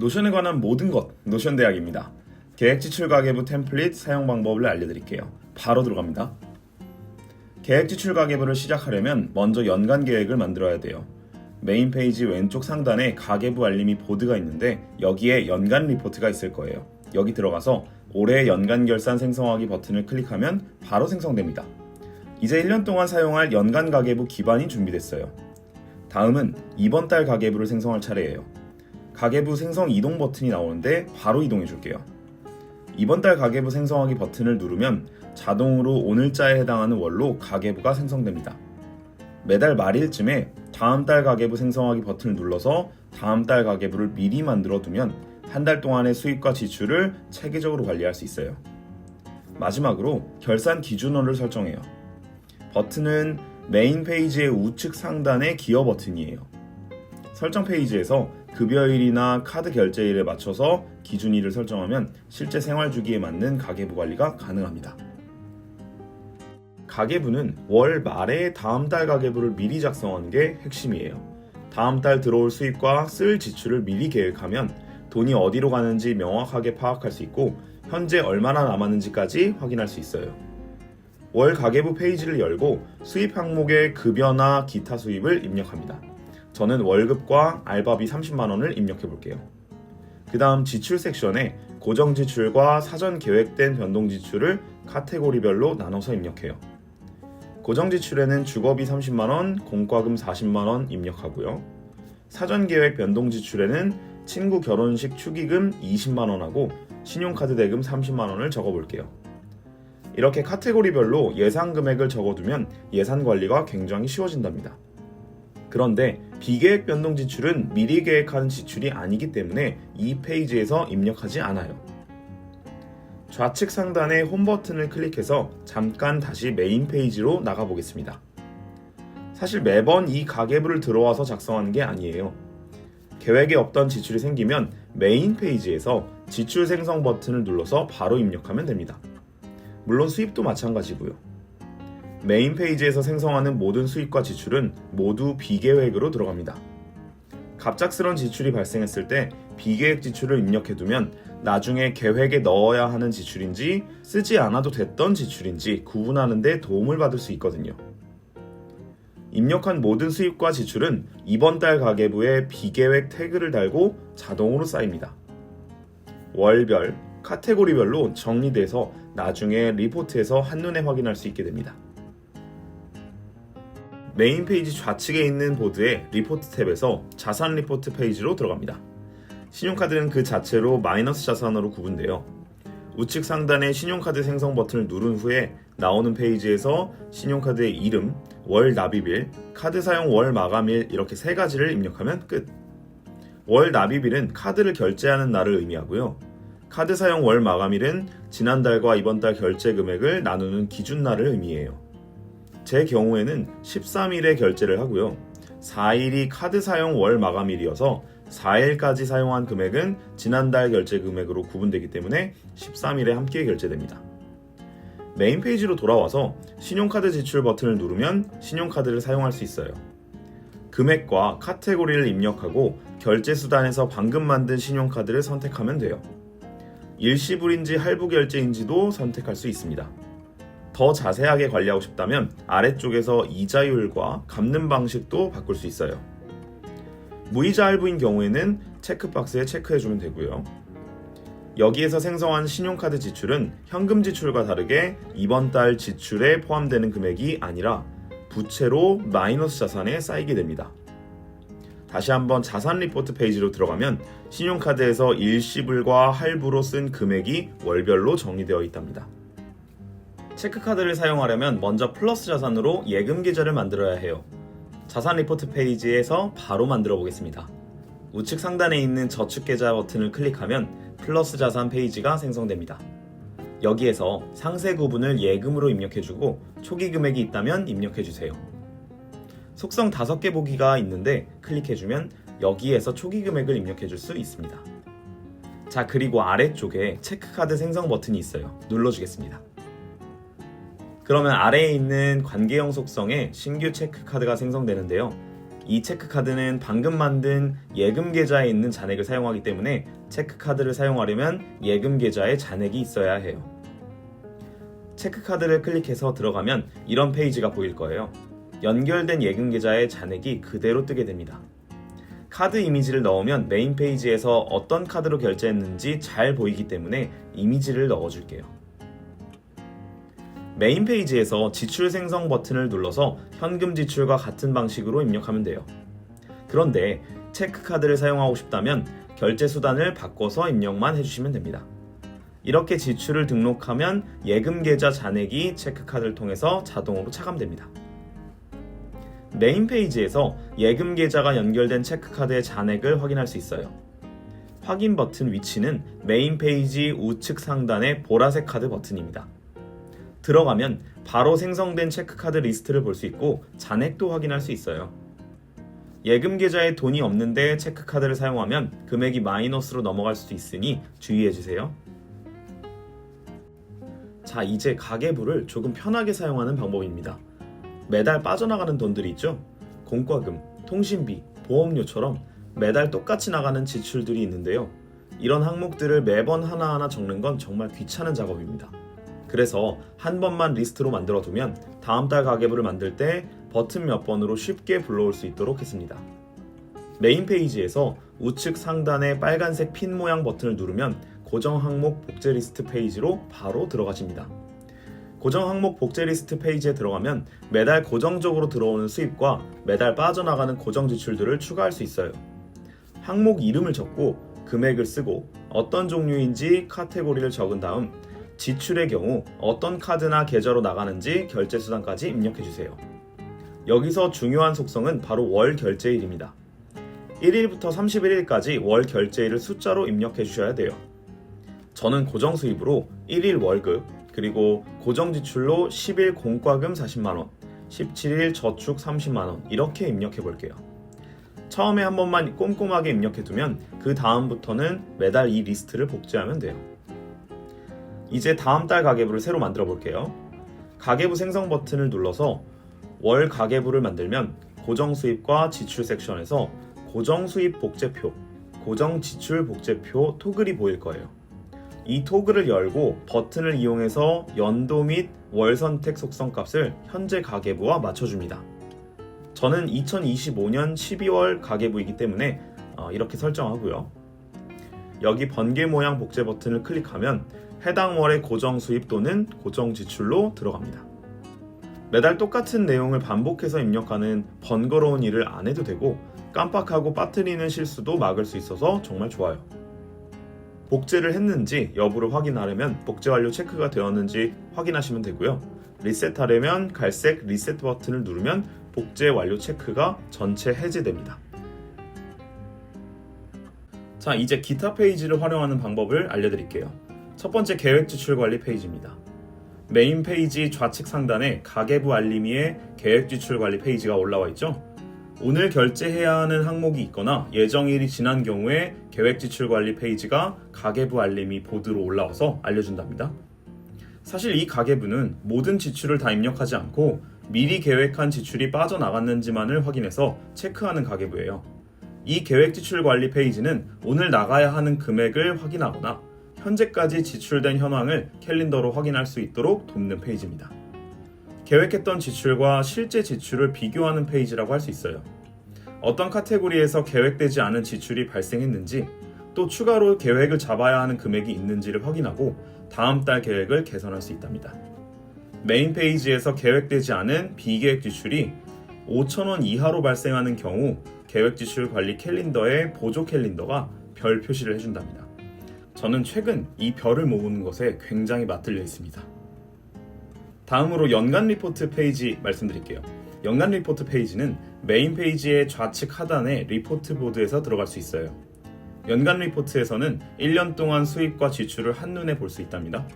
노션에 관한 모든 것 노션 대학입니다. 계획 지출 가계부 템플릿 사용 방법을 알려드릴게요. 바로 들어갑니다. 계획 지출 가계부를 시작하려면 먼저 연간 계획을 만들어야 돼요. 메인 페이지 왼쪽 상단에 가계부 알림이 보드가 있는데 여기에 연간 리포트가 있을 거예요. 여기 들어가서 올해 연간 결산 생성하기 버튼을 클릭하면 바로 생성됩니다. 이제 1년 동안 사용할 연간 가계부 기반이 준비됐어요. 다음은 이번 달 가계부를 생성할 차례예요. 가계부 생성 이동 버튼이 나오는데 바로 이동해 줄게요. 이번 달 가계부 생성하기 버튼을 누르면 자동으로 오늘자에 해당하는 월로 가계부가 생성됩니다. 매달 말일쯤에 다음 달 가계부 생성하기 버튼을 눌러서 다음 달 가계부를 미리 만들어 두면 한 달 동안의 수입과 지출을 체계적으로 관리할 수 있어요. 마지막으로 결산 기준원을 설정해요. 버튼은 메인 페이지의 우측 상단의 기어 버튼이에요. 설정 페이지에서 급여일이나 카드 결제일에 맞춰서 기준일을 설정하면 실제 생활 주기에 맞는 가계부 관리가 가능합니다. 가계부는 월 말에 다음 달 가계부를 미리 작성하는 게 핵심이에요. 다음 달 들어올 수입과 쓸 지출을 미리 계획하면 돈이 어디로 가는지 명확하게 파악할 수 있고 현재 얼마나 남았는지까지 확인할 수 있어요. 월 가계부 페이지를 열고 수입 항목의 급여나 기타 수입을 입력합니다. 저는 월급과 알바비 30만 원을 입력해 볼게요. 그 다음 지출 섹션에 고정 지출과 사전 계획된 변동 지출을 카테고리별로 나눠서 입력해요. 고정 지출에는 주거비 30만 원, 공과금 40만 원 입력하고요. 사전 계획 변동 지출에는 친구 결혼식 축의금 20만 원하고 신용카드 대금 30만 원을 적어 볼게요. 이렇게 카테고리별로 예상 금액을 적어두면 예산 관리가 굉장히 쉬워진답니다. 그런데 비계획 변동 지출은 미리 계획한 지출이 아니기 때문에 이 페이지에서 입력하지 않아요. 좌측 상단의 홈 버튼을 클릭해서 잠깐 다시 메인 페이지로 나가 보겠습니다. 사실 매번 이 가계부를 들어와서 작성하는 게 아니에요. 계획에 없던 지출이 생기면 메인 페이지에서 지출 생성 버튼을 눌러서 바로 입력하면 됩니다. 물론 수입도 마찬가지고요. 메인 페이지에서 생성하는 모든 수입과 지출은 모두 비계획으로 들어갑니다. 갑작스런 지출이 발생했을 때 비계획 지출을 입력해두면 나중에 계획에 넣어야 하는 지출인지 쓰지 않아도 됐던 지출인지 구분하는 데 도움을 받을 수 있거든요. 입력한 모든 수입과 지출은 이번 달 가계부에 비계획 태그를 달고 자동으로 쌓입니다. 월별, 카테고리별로 정리돼서 나중에 리포트에서 한눈에 확인할 수 있게 됩니다. 메인 페이지 좌측에 있는 보드의 리포트 탭에서 자산 리포트 페이지로 들어갑니다. 신용카드는 그 자체로 마이너스 자산으로 구분돼요. 우측 상단의 신용카드 생성 버튼을 누른 후에 나오는 페이지에서 신용카드의 이름, 월 납입일, 카드 사용 월 마감일 이렇게 세 가지를 입력하면 끝. 월 납입일은 카드를 결제하는 날을 의미하고요. 카드 사용 월 마감일은 지난달과 이번 달 결제 금액을 나누는 기준날을 의미해요. 제 경우에는 13일에 결제를 하고요. 4일이 카드 사용 월 마감일이어서 4일까지 사용한 금액은 지난달 결제 금액으로 구분되기 때문에 13일에 함께 결제됩니다. 메인 페이지로 돌아와서 신용카드 지출 버튼을 누르면 신용카드를 사용할 수 있어요. 금액과 카테고리를 입력하고 결제 수단에서 방금 만든 신용카드를 선택하면 돼요. 일시불인지 할부 결제인지도 선택할 수 있습니다. 더 자세하게 관리하고 싶다면 아래쪽에서 이자율과 갚는 방식도 바꿀 수 있어요. 무이자 할부인 경우에는 체크박스에 체크해주면 되고요. 여기에서 생성한 신용카드 지출은 현금 지출과 다르게 이번 달 지출에 포함되는 금액이 아니라 부채로 마이너스 자산에 쌓이게 됩니다. 다시 한번 자산 리포트 페이지로 들어가면 신용카드에서 일시불과 할부로 쓴 금액이 월별로 정리되어 있답니다. 체크카드를 사용하려면 먼저 플러스 자산으로 예금 계좌를 만들어야 해요. 자산 리포트 페이지에서 바로 만들어 보겠습니다. 우측 상단에 있는 저축 계좌 버튼을 클릭하면 플러스 자산 페이지가 생성됩니다. 여기에서 상세 구분을 예금으로 입력해주고 초기 금액이 있다면 입력해주세요. 속성 5개 보기가 있는데 클릭해주면 여기에서 초기 금액을 입력해줄 수 있습니다. 자, 그리고 아래쪽에 체크카드 생성 버튼이 있어요. 눌러주겠습니다. 그러면 아래에 있는 관계형 속성에 신규 체크카드가 생성되는데요. 이 체크카드는 방금 만든 예금 계좌에 있는 잔액을 사용하기 때문에 체크카드를 사용하려면 예금 계좌에 잔액이 있어야 해요. 체크카드를 클릭해서 들어가면 이런 페이지가 보일 거예요. 연결된 예금 계좌의 잔액이 그대로 뜨게 됩니다. 카드 이미지를 넣으면 메인 페이지에서 어떤 카드로 결제했는지 잘 보이기 때문에 이미지를 넣어줄게요. 메인 페이지에서 지출 생성 버튼을 눌러서 현금 지출과 같은 방식으로 입력하면 돼요. 그런데 체크카드를 사용하고 싶다면 결제 수단을 바꿔서 입력만 해주시면 됩니다. 이렇게 지출을 등록하면 예금 계좌 잔액이 체크카드를 통해서 자동으로 차감됩니다. 메인 페이지에서 예금 계좌가 연결된 체크카드의 잔액을 확인할 수 있어요. 확인 버튼 위치는 메인 페이지 우측 상단의 보라색 카드 버튼입니다. 들어가면 바로 생성된 체크카드 리스트를 볼 수 있고 잔액도 확인할 수 있어요. 예금 계좌에 돈이 없는데 체크카드를 사용하면 금액이 마이너스로 넘어갈 수도 있으니 주의해 주세요. 자, 이제 가계부를 조금 편하게 사용하는 방법입니다. 매달 빠져나가는 돈들이 있죠? 공과금, 통신비, 보험료처럼 매달 똑같이 나가는 지출들이 있는데요. 이런 항목들을 매번 하나하나 적는 건 정말 귀찮은 작업입니다. 그래서 한 번만 리스트로 만들어 두면 다음 달 가계부를 만들 때 버튼 몇 번으로 쉽게 불러올 수 있도록 했습니다. 메인 페이지에서 우측 상단의 빨간색 핀 모양 버튼을 누르면 고정 항목 복제 리스트 페이지로 바로 들어가십니다. 고정 항목 복제 리스트 페이지에 들어가면 매달 고정적으로 들어오는 수입과 매달 빠져나가는 고정 지출들을 추가할 수 있어요. 항목 이름을 적고 금액을 쓰고 어떤 종류인지 카테고리를 적은 다음 지출의 경우 어떤 카드나 계좌로 나가는지 결제 수단까지 입력해 주세요. 여기서 중요한 속성은 바로 월 결제일입니다. 1일부터 31일까지 월 결제일을 숫자로 입력해 주셔야 돼요. 저는 고정 수입으로 1일 월급, 그리고 고정 지출로 10일 공과금 40만 원, 17일 저축 30만 원 이렇게 입력해 볼게요. 처음에 한 번만 꼼꼼하게 입력해 두면 그 다음부터는 매달 이 리스트를 복제하면 돼요. 이제 다음 달 가계부를 새로 만들어 볼게요. 가계부 생성 버튼을 눌러서 월 가계부를 만들면 고정 수입과 지출 섹션에서 고정 수입 복제표, 고정 지출 복제표 토글이 보일 거예요. 이 토글을 열고 버튼을 이용해서 연도 및 월 선택 속성 값을 현재 가계부와 맞춰줍니다. 저는 2025년 12월 가계부이기 때문에 어, 이렇게 설정하고요. 여기 번개 모양 복제 버튼을 클릭하면 해당 월의 고정 수입 또는 고정 지출로 들어갑니다. 매달 똑같은 내용을 반복해서 입력하는 번거로운 일을 안 해도 되고 깜빡하고 빠뜨리는 실수도 막을 수 있어서 정말 좋아요. 복제를 했는지 여부를 확인하려면 복제 완료 체크가 되었는지 확인하시면 되고요. 리셋하려면 갈색 리셋 버튼을 누르면 복제 완료 체크가 전체 해제됩니다. 자, 이제 기타 페이지를 활용하는 방법을 알려드릴게요. 첫 번째 계획 지출 관리 페이지입니다. 메인 페이지 좌측 상단에 가계부 알림이의 계획 지출 관리 페이지가 올라와 있죠. 오늘 결제해야 하는 항목이 있거나 예정일이 지난 경우에 계획 지출 관리 페이지가 가계부 알림이 보드로 올라와서 알려준답니다. 사실 이 가계부는 모든 지출을 다 입력하지 않고 미리 계획한 지출이 빠져나갔는지만을 확인해서 체크하는 가계부예요. 이 계획 지출 관리 페이지는 오늘 나가야 하는 금액을 확인하거나 현재까지 지출된 현황을 캘린더로 확인할 수 있도록 돕는 페이지입니다. 계획했던 지출과 실제 지출을 비교하는 페이지라고 할 수 있어요. 어떤 카테고리에서 계획되지 않은 지출이 발생했는지 또 추가로 계획을 잡아야 하는 금액이 있는지를 확인하고 다음 달 계획을 개선할 수 있답니다. 메인 페이지에서 계획되지 않은 비계획 지출이 5,000원 이하로 발생하는 경우 계획 지출 관리 캘린더에 보조 캘린더가 별 표시를 해준답니다. 저는 최근 이 별을 모으는 것에 굉장히 맞들려 있습니다. 다음으로 연간 리포트 페이지 말씀드릴게요. 연간 리포트 페이지는 메인 페이지의 좌측 하단의 리포트 보드에서 들어갈 수 있어요. 연간 리포트에서는 1년 동안 수입과 지출을 한눈에 볼 수 있답니다.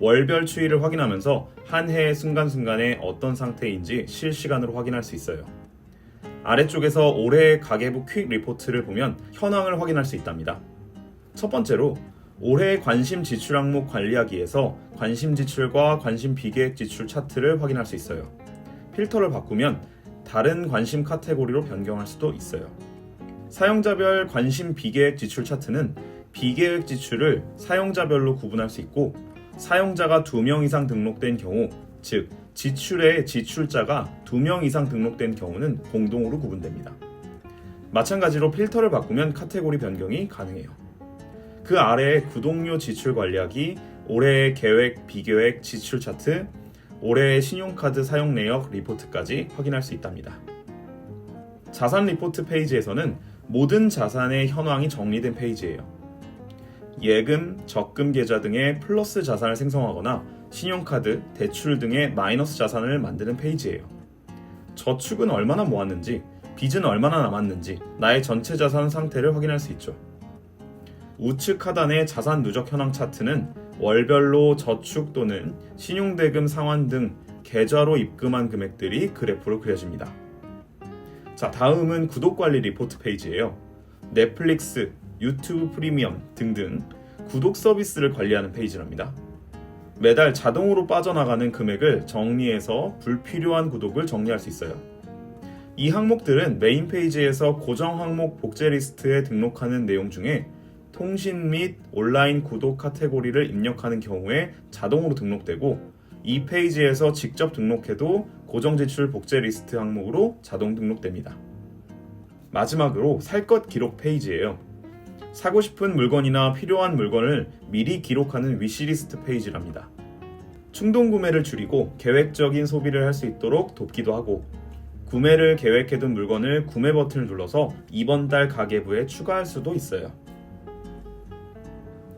월별 추이를 확인하면서 한 해의 순간순간에 어떤 상태인지 실시간으로 확인할 수 있어요. 아래쪽에서 올해의 가계부 퀵 리포트를 보면 현황을 확인할 수 있답니다. 첫 번째로 올해 관심 지출 항목 관리하기에서 관심 지출과 관심 비계획 지출 차트를 확인할 수 있어요. 필터를 바꾸면 다른 관심 카테고리로 변경할 수도 있어요. 사용자별 관심 비계획 지출 차트는 비계획 지출을 사용자별로 구분할 수 있고 사용자가 2명 이상 등록된 경우, 즉 지출의 지출자가 2명 이상 등록된 경우는 공동으로 구분됩니다. 마찬가지로 필터를 바꾸면 카테고리 변경이 가능해요. 그 아래에 구독료 지출 관리하기, 올해의 계획, 비계획, 지출 차트, 올해의 신용카드 사용 내역 리포트까지 확인할 수 있답니다. 자산 리포트 페이지에서는 모든 자산의 현황이 정리된 페이지예요. 예금, 적금 계좌 등의 플러스 자산을 생성하거나 신용카드, 대출 등의 마이너스 자산을 만드는 페이지예요. 저축은 얼마나 모았는지, 빚은 얼마나 남았는지, 나의 전체 자산 상태를 확인할 수 있죠. 우측 하단의 자산 누적 현황 차트는 월별로 저축 또는 신용대금 상환 등 계좌로 입금한 금액들이 그래프로 그려집니다. 자, 다음은 구독 관리 리포트 페이지예요. 넷플릭스, 유튜브 프리미엄 등등 구독 서비스를 관리하는 페이지랍니다. 매달 자동으로 빠져나가는 금액을 정리해서 불필요한 구독을 정리할 수 있어요. 이 항목들은 메인 페이지에서 고정 항목 복제 리스트에 등록하는 내용 중에 통신 및 온라인 구독 카테고리를 입력하는 경우에 자동으로 등록되고 이 페이지에서 직접 등록해도 고정 지출 복제 리스트 항목으로 자동 등록됩니다. 마지막으로 살 것 기록 페이지예요. 사고 싶은 물건이나 필요한 물건을 미리 기록하는 위시리스트 페이지랍니다. 충동 구매를 줄이고 계획적인 소비를 할 수 있도록 돕기도 하고 구매를 계획해둔 물건을 구매 버튼을 눌러서 이번 달 가계부에 추가할 수도 있어요.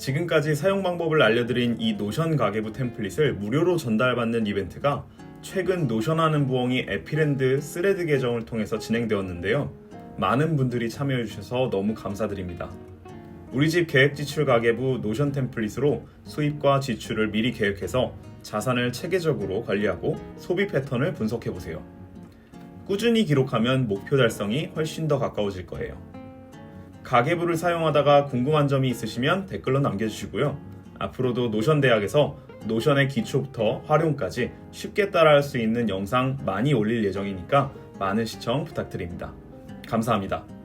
지금까지 사용 방법을 알려드린 이 노션 가계부 템플릿을 무료로 전달받는 이벤트가 최근 노션하는 부엉이 에피랜드 스레드 계정을 통해서 진행되었는데요. 많은 분들이 참여해주셔서 너무 감사드립니다. 우리 집 계획 지출 가계부 노션 템플릿으로 수입과 지출을 미리 계획해서 자산을 체계적으로 관리하고 소비 패턴을 분석해 보세요. 꾸준히 기록하면 목표 달성이 훨씬 더 가까워질 거예요. 가계부를 사용하다가 궁금한 점이 있으시면 댓글로 남겨주시고요. 앞으로도 노션 대학에서 노션의 기초부터 활용까지 쉽게 따라할 수 있는 영상 많이 올릴 예정이니까 많은 시청 부탁드립니다. 감사합니다.